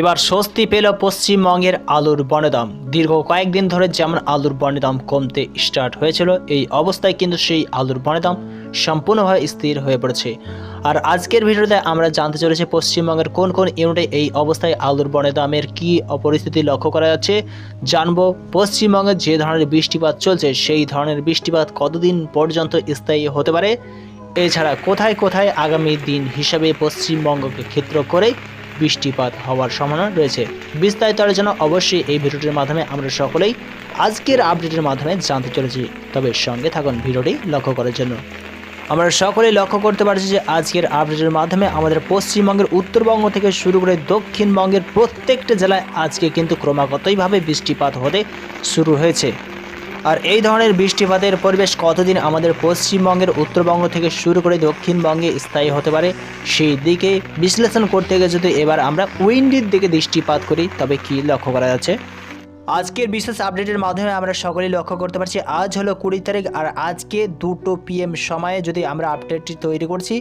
এবার স্বস্তি পেল পশ্চিমবঙ্গের আলুর বনদাম। দীর্ঘ কয়েকদিন ধরে যেমন আলুর বনদাম কমতে স্টার্ট হয়েছিল, এই অবস্থায় কিন্তু সেই আলুর বনদাম সম্পূর্ণভাবে স্থির হয়ে পড়েছে। আর আজকের ভিডিওতে আমরা জানতে চলেছি পশ্চিমবঙ্গের কোন কোন ইউনিটে এই অবস্থায় আলুর বনদামের কি পরিস্থিতি লক্ষ্য করা যাচ্ছে, জানব পশ্চিমবঙ্গে যে ধরনের বৃষ্টিপাত চলছে, সেই ধরনের বৃষ্টিপাত কতদিন পর্যন্ত স্থায়ী হতে পারে? এছাড়া কোথায় কোথায় আগামী দিন হিসাবে পশ্চিমবঙ্গকে ক্ষেত্র করে বৃষ্টিপাত হওয়ার সম্ভাবনা রয়েছে। বিস্তারিত জন্য অবশ্যই এই ভিডিওটির মাধ্যমে আমরা সকলেই আজকের আপডেটের মাধ্যমে জানতে চলেছি। তবে সঙ্গে থাকুন ভিডিওটি লক্ষ্য করার জন্য। আমরা সকলেই লক্ষ্য করতে পারছি যে আজকের আপডেটের মাধ্যমে আমাদের পশ্চিমবঙ্গের উত্তরবঙ্গ থেকে শুরু করে দক্ষিণবঙ্গের প্রত্যেকটা জেলায় আজকে কিন্তু ক্রমাগতইভাবে বৃষ্টিপাত হতে শুরু হয়েছে। আর এই ধরনের বৃষ্টিপাতের পরিবেশ কতদিন আমাদের পশ্চিমবঙ্গের উত্তরবঙ্গ থেকে শুরু করে দক্ষিণবঙ্গে স্থায়ী হতে পারে, সেই দিকে বিশ্লেষণ করতে গিয়ে যদি এবার আমরা উইন্ডির দিকে দৃষ্টিপাত করি, তবে কি লক্ষ্য করা যাচ্ছে? আজকের বিশেষ আপডেটের মাধ্যমে আমরা সকলেই লক্ষ্য করতে পারছি, আজ হলো কুড়ি তারিখ আর আজকে দুটো পিএম সময়ে যদি আমরা আপডেটটি তৈরি করছি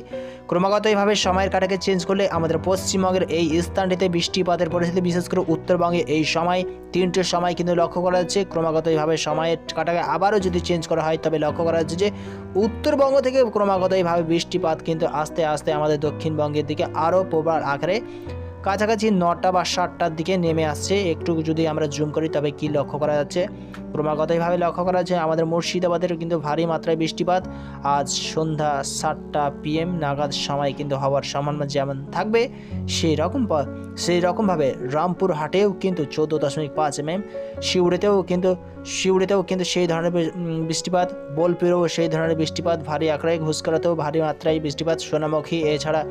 ক্রমাগতভাবে সময়ের কাটাকে চেঞ্জ করলে আমাদের পশ্চিমবঙ্গের এই স্থানটিতে বৃষ্টিপাতের পরিস্থিতি, বিশেষ করে উত্তরবঙ্গে এই সময় তিনটের সময় কিন্তু লক্ষ্য করা যাচ্ছে। ক্রমাগতভাবে সময়ের কাটাকে আবারও যদি চেঞ্জ করা হয়, তবে লক্ষ্য করা যাচ্ছে যে উত্তরবঙ্গ থেকে ক্রমাগতভাবে বৃষ্টিপাত কিন্তু আস্তে আস্তে আমাদের দক্ষিণবঙ্গের দিকে আরও প্রবল আকারে কাছাকাছি নটা বা সাতটার দিকে নেমে আসছে। একটু যদি আমরা জুম করি, তবে কি লক্ষ্য করা যাচ্ছে? ক্রমাগতভাবে লক্ষ্য করা যাচ্ছে, আমাদের মুর্শিদাবাদের কিন্তু ভারী মাত্রায় বৃষ্টিপাত। আজ সন্ধ্যা সাতটা পিএম নাগাদ সময় কিন্তু হওয়ার সম্ভাবনা যেমন থাকবে সেই রকম সেই রকমভাবে রামপুর হাটেও কিন্তু চোদ্দ দশমিক পাঁচ এম এম শিউড়িতেও কিন্তু শিউড়িতেও কিন্তু সেই ধরনের বৃষ্টিপাত, বোলপুরেও সেই ধরনের বৃষ্টিপাত, ভারী আকারে ঘুষকরাতেও ভারী মাত্রায় বৃষ্টিপাত, সোনামুখী, এছাড়া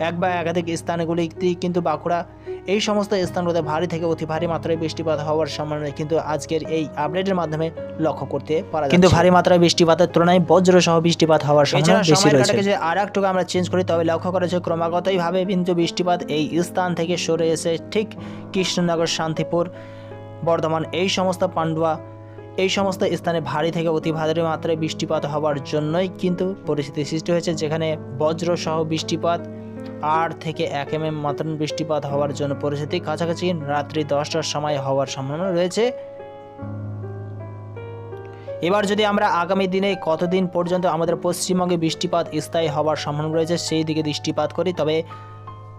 এক বা একাধিক স্থানগুলিতে কিন্তু বাঁকুড়া এই সমস্ত স্থানগুলোতে ভারী থেকে অতি ভারী মাত্রায় বৃষ্টিপাত হওয়ার সম্ভাবনা কিন্তু আজকের এই আপডেটের মাধ্যমে লক্ষ্য করতে পারা কিন্তু ভারী মাত্রায় বৃষ্টিপাতের তুলনায় বজ্র সহ বৃষ্টিপাত হওয়ার সম্ভাবনা বেশি রয়েছে। যে আর একটু আমরা চেঞ্জ করি তবে লক্ষ্য করা যায় ক্রমাগতইভাবে কিন্তু বৃষ্টিপাত এই স্থান থেকে সরে এসে ঠিক কৃষ্ণনগর শান্তিপুর বর্ধমান এই সমস্ত পান্ডুয়া এই সমস্ত স্থানে ভারী থেকে অতি ভারী মাত্রায় বৃষ্টিপাত হওয়ার জন্যই কিন্তু পরিস্থিতি সৃষ্টি হয়েছে যেখানে বজ্র সহ বৃষ্টিপাত আট থেকে এক এম এম মাত্রান বৃষ্টিপাত হওয়ার জন্য পরিস্থিতি কাছাকাছি। রাত্রি দশটার সময় হওয়ার সম্ভাবনা রয়েছে। এবার যদি আমরা আগামী দিনে কতদিন পর্যন্ত আমাদের পশ্চিমবঙ্গে বৃষ্টিপাত স্থায়ী হওয়ার সম্ভাবনা রয়েছে, সেই দিকে দৃষ্টিপাত করি। তবে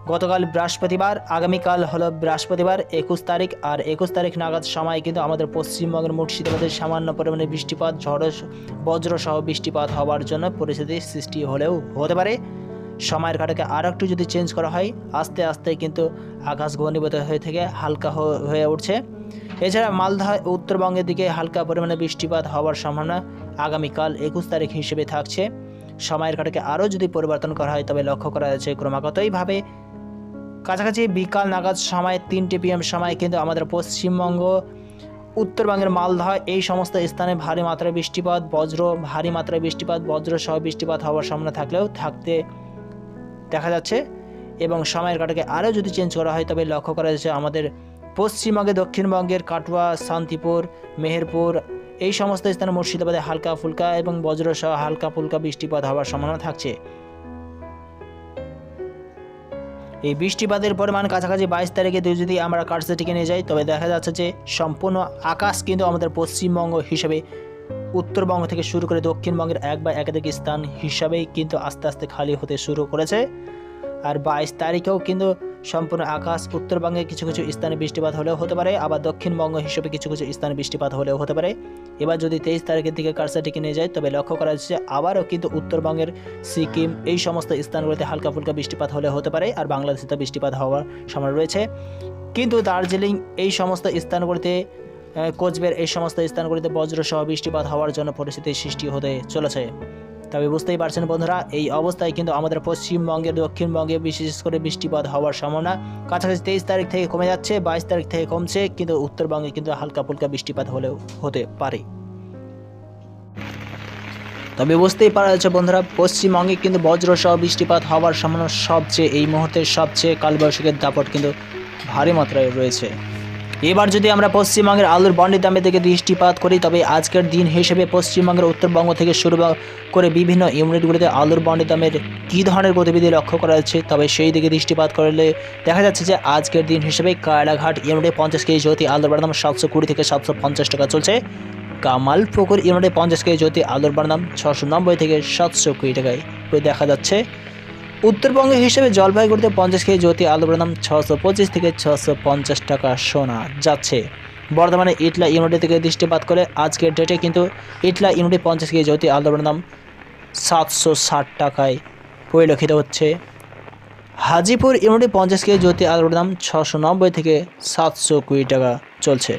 গতকাল বৃহস্পতিবার, আগামীকাল হলো বৃহস্পতিবার, একুশ তারিখ, আর একুশ তারিখ নাগাদ সময় কিন্তু আমাদের পশ্চিমবঙ্গের মুর্শিদাবাদের সামান্য পরিমাণে বৃষ্টিপাত, ঝড় বজ্র সহ বৃষ্টিপাত হওয়ার জন্য পরিস্থিতির সৃষ্টি হলেও হতে পারে। সময়ের কাটাকে আর একটু যদি চেঞ্জ করা হয়, আস্তে আস্তে কিন্তু আকাশ ঘনীভূত হয়ে থেকে হালকা হয়ে উঠছে। এছাড়া মালদা উত্তরবঙ্গের দিকে হালকা পরিমাণে বৃষ্টিপাত হওয়ার সম্ভাবনা আগামীকাল একুশ তারিখ হিসেবে থাকছে। সময়ের কাটাকে আরও যদি পরিবর্তন করা হয়, তবে লক্ষ্য করা যাচ্ছে ক্রমাগতইভাবে। কাছাকাছি বিকাল নাগাদ সময় তিনটে পিএম সময় কিন্তু আমাদের পশ্চিমবঙ্গ, উত্তরবঙ্গের মালদহ এই সমস্ত স্থানে ভারী মাত্রায় বৃষ্টিপাত, বজ্র, ভারী মাত্রায় বৃষ্টিপাত, বজ্র সহ বৃষ্টিপাত হওয়ার সম্ভাবনা থাকলেও থাকতে যাচ্ছে এবং সময়ের কাটাকে আরও যদি চেঞ্জ করা হয়, তবে লক্ষ্য করা যাচ্ছে আমাদের পশ্চিমবঙ্গে, দক্ষিণবঙ্গের কাটুয়া, শান্তিপুর, মেহেরপুর, এই সমস্ত স্থানে মুর্শিদাবাদে হালকা ফুলকা এবং বজ্রসহ হালকা ফুলকা বৃষ্টিপাত হওয়ার সম্ভাবনা থাকছে। এই বৃষ্টিপাতের পরিমাণ কাছাকাছি বাইশ তারিখে যদি আমরা কার্সেটিকে নিয়ে যাই, তবে দেখা যাচ্ছে যে সম্পূর্ণ আকাশ কিন্তু আমাদের পশ্চিমবঙ্গ হিসেবে উত্তরবঙ্গ থেকে শুরু করে দক্ষিণবঙ্গের এক বা একাধিক স্থান হিসাবেই কিন্তু আস্তে আস্তে খালি হতে শুরু করেছে। আর বাইশ তারিখেও কিন্তু সম্পূর্ণ আকাশ উত্তরবঙ্গে কিছু কিছু স্থানে বৃষ্টিপাত হলেও হতে পারে, আবার দক্ষিণবঙ্গ হিসেবে কিছু কিছু স্থানে বৃষ্টিপাত হলেও হতে পারে। এবার যদি তেইশ তারিখের দিকে কারসাটিকে নিয়ে যায়, তবে লক্ষ্য করা যাচ্ছে আবারও কিন্তু উত্তরবঙ্গের সিকিম এই সমস্ত স্থানগুলোতে হালকা ফুলকা বৃষ্টিপাত হলে হতে পারে, আর বাংলাদেশে তো বৃষ্টিপাত হওয়ার সম্ভাবনা রয়েছে। কিন্তু দার্জিলিং এই সমস্ত স্থানগুলিতে আহ, কোচবিহার এই সমস্ত স্থানগুলিতে বজ্র সহ বৃষ্টিপাত হওয়ার জন্য পরিস্থিতির সৃষ্টি হতে চলেছে। তবে বুঝতেই পারছেন বন্ধুরা এই অবস্থায় কিন্তু আমাদের পশ্চিমবঙ্গের দক্ষিণবঙ্গে বিশেষ করে বৃষ্টিপাত হওয়ার সম্ভাবনা কাছাকাছি তেইশ তারিখ থেকে কমে যাচ্ছে বাইশ তারিখ থেকে কমছে কিন্তু উত্তরবঙ্গে কিন্তু হালকা ফুলকা বৃষ্টিপাত হলেও হতে পারে। তবে বুঝতেই পারা যাচ্ছে বন্ধুরা পশ্চিমবঙ্গে কিন্তু বজ্র সহ বৃষ্টিপাত হওয়ার সম্ভাবনা সবচেয়ে এই মুহূর্তে সবচেয়ে কালবৈশাখের দাপট কিন্তু ভারী মাত্রায় রয়েছে। এবার যদি আমরা পশ্চিমবঙ্গের আলুর বন্ডের দামে থেকে দৃষ্টিপাত করি, তবে আজকের দিন হিসেবে পশ্চিমবঙ্গের উত্তরবঙ্গ থেকে শুরু করে বিভিন্ন ইউনিটগুলিতে আলুর বন্ডের দামের কী ধরনের গতিবিধি লক্ষ্য করা যাচ্ছে, তবে সেই দিকে দৃষ্টিপাত করলে দেখা যাচ্ছে যে আজকের দিন হিসেবে কায়লাঘাট ইউনিটে পঞ্চাশ কেজি জ্যোতি আলুর বাড়ার দাম সাতশো কুড়ি থেকে সাতশো পঞ্চাশ টাকা চলছে। কামালপুকুর ইউনিটে পঞ্চাশ কেজি জ্যোতি আলুর বাড়ার দাম ছশো নব্বই থেকে সাতশো কুড়ি টাকায়। দেখা যাচ্ছে উত্তরবঙ্গে হিসেবে জলপাইগুড়িতে পঞ্চাশ কেজি জ্যোতি আলুর দাম ছশো পঁচিশ থেকে ছশো পঞ্চাশ টাকা শোনা যাচ্ছে। বর্তমানে ইটলা ইউনিটে থেকে দৃষ্টিপাত করে আজকের ডেটে কিন্তু ইটলা ইউনিটে পঞ্চাশ কেজি জ্যোতি আলুর দাম সাতশো ষাট টাকায় পরিলক্ষিত হচ্ছে। হাজিপুর ইউনিটে পঞ্চাশ কেজি জ্যোতি আলুর দাম ছশো নব্বই থেকে সাতশো কুড়ি টাকা চলছে।